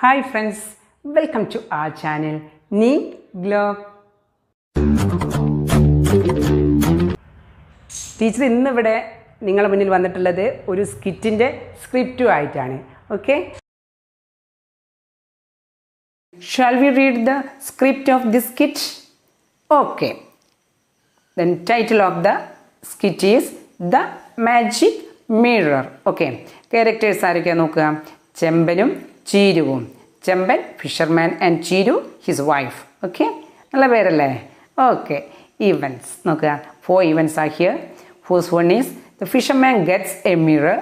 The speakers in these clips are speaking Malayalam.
Hi friends welcome to a channel നീ ഗ്ലോ ടീച്ചർ ഇന്നിവിടെ നിങ്ങളുടെ മുന്നിൽ വന്നിട്ടുള്ളത് ഒരു സ്കിറ്റിന്റെ സ്ക്രിപ്റ്റു ആയിട്ടാണ് okay shall we read the script of the skit okay then title of the skit is the magic mirror okay characters ആരൊക്കെയാണ് നോക്കുക? ചെമ്പനും ചീരുവും Chemban fisherman and Cheeru his wife okay നല്ല പേരല്ലേ ഓക്കെ ഈവൻസ് നോക്കുക four events are here first one is the fisherman gets a mirror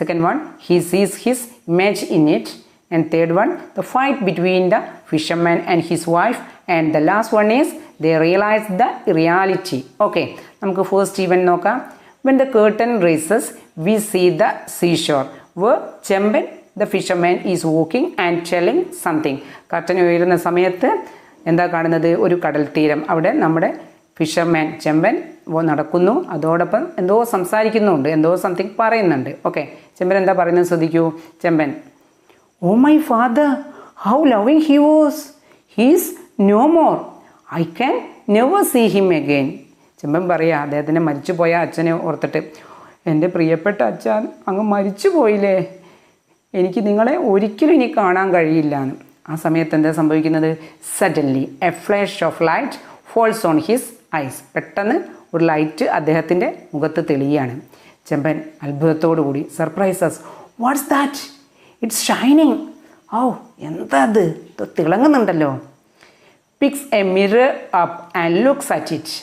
second one he sees his image in it and third one the fight between the fisherman and his wife and the last one is they realize the reality okay നമുക്ക് ഫസ്റ്റ് ഈവൻ നോക്കാം when the curtain raises we see the seashore where Chemban the fisherman is walking and telling something curtain ഉയരുന്ന സമയത്ത് എന്താ കാണുന്നത്? ഒരു കടൽ തീരം. അവിടെ നമ്മുടെ ഫിഷർമാൻ ചെമ്പൻ നടക്കുന്നു. അതോടൊപ്പം എന്തോ സംസാരിക്കുന്നുണ്ട്. എന്തോ സംതിങ് പറയുന്നുണ്ട്. ഓക്കെ ചെമ്പൻ എന്താ പറയുന്നത് ശ്രദ്ധിക്കൂ. Chemban oh my father how loving he was he's no more I can never see him again. Chemban പറയാ അദ്ദേഹത്തിന്റെ മരിച്ചുപോയ അച്ഛനെ ഓർത്തിട്ട്. എന്റെ പ്രിയപ്പെട്ട അച്ഛൻ അങ്ങ് മരിച്ചു പോയില്ലേ എനിക്ക് നിങ്ങളെ ഒരിക്കലും ഇനി കാണാൻ കഴിയില്ല എന്ന്. ആ സമയത്ത് എന്താ സംഭവിക്കുന്നത്? Suddenly a flash of light falls on his eyes പെട്ടെന്ന് ഒരു ലൈറ്റ് അദ്ദേഹത്തിന്റെ മുഖത്ത് തെളിയാണ് ചെമ്പൻ അത്ഭുതത്തോടു കൂടി surprises what's that it's shining oh എന്താ അത്? തിളങ്ങുന്നുണ്ടല്ലോ. Picks a mirror up and looks at it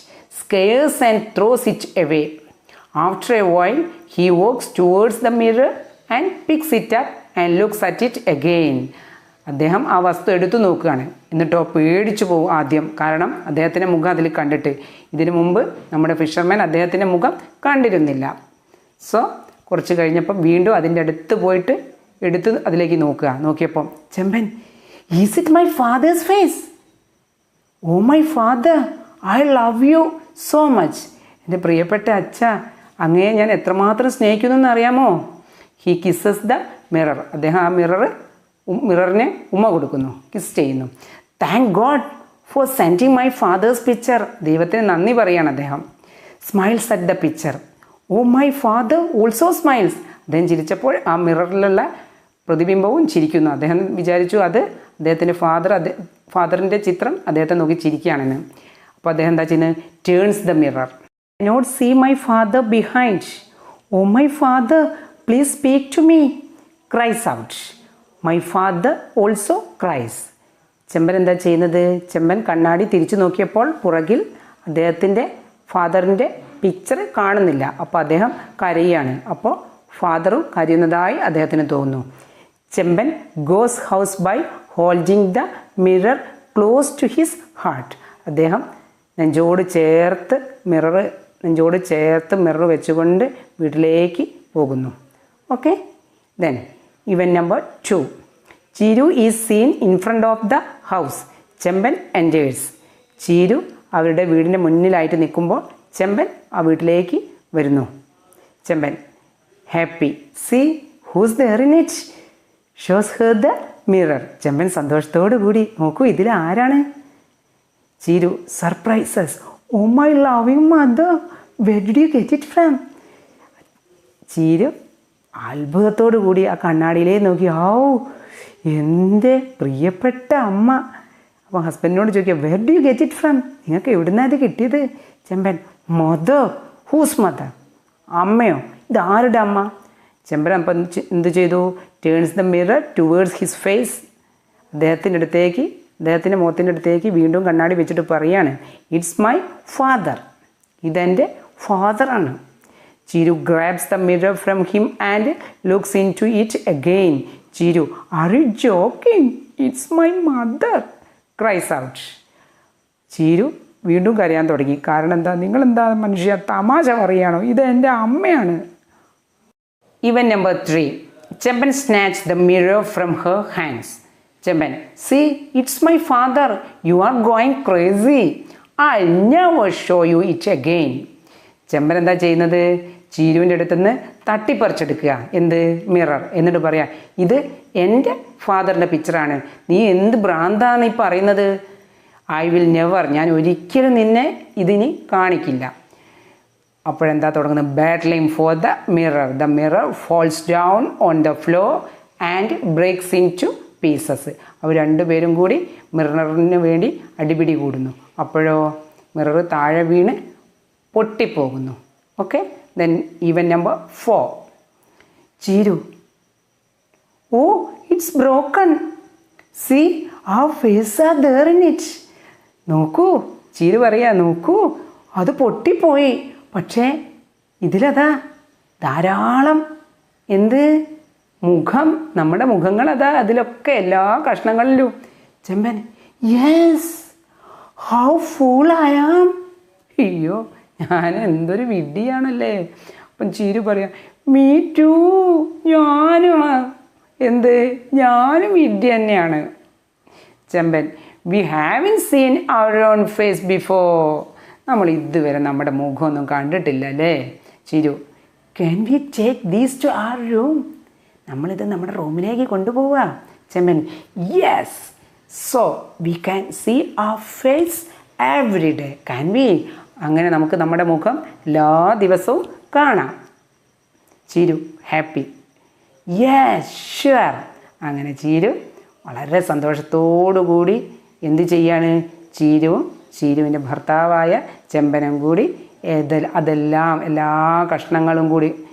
scares and throws it away after a while he walks towards the mirror and picks it up and looks at it again അദ്ദേഹം ആ വസ്തു എടുത്തു നോക്കുകയാണ്. എന്നിട്ടോ പേടിച്ചു പോകും ആദ്യം. കാരണം അദ്ദേഹത്തിന്റെ മുഖം അതിൽ കണ്ടിട്ട്. ഇതിനു മുമ്പ് നമ്മുടെ ഫിഷർമാൻ അദ്ദേഹത്തിന്റെ മുഖം കണ്ടിരുന്നില്ല. സോ കുറച്ച് കഴിഞ്ഞപ്പം വീണ്ടും അതിന്റെ അടുത്ത് പോയിട്ട് എടുത്ത് അതിലേക്ക് നോക്കുക. നോക്കിയപ്പം Chemban is it my father's face oh my father I love you so much എന്റെ പ്രിയപ്പെട്ട അച്ഛ അങ്ങയെ ഞാൻ എത്രമാത്രം സ്നേഹിക്കുന്നു എന്ന് അറിയാമോ? ഹി കിസ്സസ് ദ മിറർ അദ്ദേഹം ആ മിറർ മിററിനെ ഉമ്മ കൊടുക്കുന്നു. കിസ് ചെയ്യുന്നു. Thank God for sending my father's picture ദൈവത്തിന് നന്ദി പറയാണ് അദ്ദേഹം. Smiles at the picture oh my father also smiles അദ്ദേഹം ചിരിച്ചപ്പോൾ ആ മിററിലുള്ള പ്രതിബിംബവും ചിരിക്കുന്നു. അദ്ദേഹം വിചാരിച്ചു അത് അദ്ദേഹത്തിന്റെ ഫാദർ അദ്ദേ ഫാദറിന്റെ ചിത്രം അദ്ദേഹത്തെ നോക്കി ചിരിക്കുകയാണെന്ന്. അപ്പോൾ അദ്ദേഹം എന്താ ചെയ്യുന്നത്? Turns the mirror not see my father behind oh my father please speak to me cries out my father also cries Chemban എന്താ ചെയ്യുന്നത്? ചെമ്പൻ കണ്ണാടി തിരിച്ചു നോക്കിയപ്പോൾ പുറകിൽ അദ്ദേഹത്തിന്റെ ഫാദറിന്റെ പിക്ചർ കാണുന്നില്ല. അപ്പോൾ അദ്ദേഹം കരയുകയാണ് അപ്പോൾ ഫാദറും കരയുന്നതായി അദ്ദേഹത്തിന് തോന്നുന്നു. Chemban goes house by holding the mirror close to his heart അദ്ദേഹം നെഞ്ചോട് ചേർത്ത് മിറർ നെഞ്ചോട് ചേർത്ത് മിറർ വെച്ചുകൊണ്ട് വീട്ടിലേക്ക് പോകുന്നു. ഓക്കെ ദെൻ ഇവൻ number two Cheeru is seen in front of the house Chemban enters Cheeru അവരുടെ വീടിന്റെ മുന്നിലായിട്ട് നിൽക്കുമ്പോൾ ചെമ്പൻ ആ വീട്ടിലേക്ക് വരുന്നു. Chemban happy see who's there in it shows her the mirror Chemban സന്തോഷത്തോടു കൂടി നോക്കൂ ഇതിൽ ആരാണ്? Cheeru surprises oh my loving mother where did you get it from Cheeru അത്ഭുതത്തോടു കൂടി ആ കണ്ണാടിയിലേ നോക്കി ഔ എന്റെ പ്രിയപ്പെട്ട അമ്മ. അപ്പോൾ ഹസ്ബൻഡിനോട് ചോദിക്കുക where do you get it from നിങ്ങൾക്ക് എവിടുന്ന ഇത് കിട്ടിയത്? ചെമ്പൻ. മദർ ഹൂസ് മദർ അമ്മയോ? ഇത് ആരുടെ അമ്മ? ചെമ്പൻ അപ്പം എന്ത് ചെയ്തു? Turns the mirror towards his face അദ്ദേഹത്തിന്റെ അടുത്തേക്ക് അദ്ദേഹത്തിന്റെ മുഖത്തിന്റെ അടുത്തേക്ക് വീണ്ടും കണ്ണാടി വെച്ചിട്ട് പറയാണ് ഇറ്റ്സ് മൈ ഫാദർ ഇതെന്റെ ഫാദറാണ് Cheeru grabs the mirror from him and looks into it again Cheeru are you joking it's my mother cries out Cheeru വീണ്ടും കരയാൻ തുടങ്ങി. കാരണം എന്താ? നിങ്ങളെന്താ മനുഷ്യ തമാശ പറയുകയാണോ? ഇത് എന്റെ അമ്മയാണ്. Event number three Chemban snatch the mirror from her hands Chemban see it's my father you are going crazy I never show you it again Chemban എന്താ ചെയ്യുന്നത്? ചീരുവിന്റെ അടുത്തുനിന്ന് തട്ടിപ്പറിച്ചെടുക്കുക. എന്ത്? മിറർ. എന്നിട്ട് പറയാ ഇത് എന്റെ ഫാദറിന്റെ പിക്ചറാണ്. നീ എന്ത് ഭ്രാന്താണ് ഈ പറയുന്നത്? I will never. ഞാൻ ഒരിക്കലും നിന്നെ ഇതിനി കാണിക്കില്ല. അപ്പോഴെന്താ തുടങ്ങുന്നത്? Battling for the mirror. The mirror falls down on the floor and breaks into pieces. അവർ രണ്ടുപേരും കൂടി മിററിന് വേണ്ടി അടിപിടി കൂടുന്നു. അപ്പോഴോ? മിറർ താഴെ വീണ് പൊട്ടിപ്പോകുന്നു. Okay? Then event number four Cheeru oh it's broken see a face another it നോക്കൂ ചീരു പറയാ നോക്കൂ അത് പൊട്ടിപ്പോയി. പക്ഷേ ഇതിലതാ ധാരാളം എന്ത്? മുഖം നമ്മുടെ മുഖങ്ങളതാ അതിലൊക്കെ എല്ലാ കഷ്ണങ്ങളിലും. Chemban yes how fool I am അയ്യോ ഞാൻ എന്തൊരു വിഡ്ഢിയാണല്ലേ? അപ്പം ചീരു പറയാം മീ ടു ഞാനും എന്ത്? ഞാനും വിഡ്ഢി തന്നെയാണ്. Chemban we haven't seen our own face before നമ്മൾ ഇതുവരെ നമ്മുടെ മുഖമൊന്നും കണ്ടിട്ടില്ല അല്ലേ Cheeru can we take these to our room നമ്മളിത് നമ്മുടെ റൂമിലേക്ക് കൊണ്ടുപോവുക Chemban yes so we can see a face every day can we അങ്ങനെ നമുക്ക് നമ്മുടെ മുഖം എല്ലാ ദിവസവും കാണാം. ചിരു ഹാപ്പി. യെസ് അങ്ങനെ ചീരു വളരെ കൂടി എന്ത് ചെയ്യാണ്? ചീരുവും ചീരുവിന്റെ ഭർത്താവായ ചെമ്പനും കൂടി അതെല്ലാം എല്ലാ കഷ്ണങ്ങളും കൂടി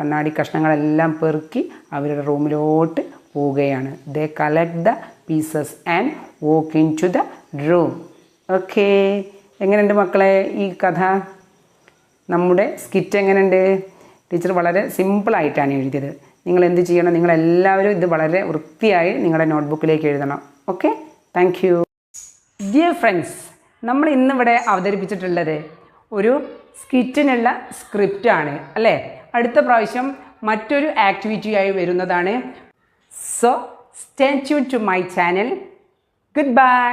കണ്ണാടി കഷ്ണങ്ങളെല്ലാം പെറുക്കി അവരുടെ റൂമിലോട്ട് പോവുകയാണ്. They collect the pieces and walk into the room okay എങ്ങനെയുണ്ട് മക്കളെ ഈ കഥ? നമ്മുടെ സ്കിറ്റ് എങ്ങനെയുണ്ട്? ടീച്ചർ വളരെ സിമ്പിളായിട്ടാണ് എഴുതിയത്. നിങ്ങൾ എന്ത് ചെയ്യണം? നിങ്ങളെല്ലാവരും ഇത് വളരെ വൃത്തിയായി നിങ്ങളുടെ നോട്ട്ബുക്കിലേക്ക് എഴുതണം. Okay thank you dear friends നമ്മൾ ഇന്നിവിടെ അവതരിപ്പിച്ചിട്ടുള്ളത് ഒരു സ്കിറ്റിനുള്ള സ്ക്രിപ്റ്റാണ് അല്ലേ? അടുത്ത പ്രാവശ്യം മറ്റൊരു ആക്ടിവിറ്റിയായി വരുന്നതാണ്. So stay to my channel goodbye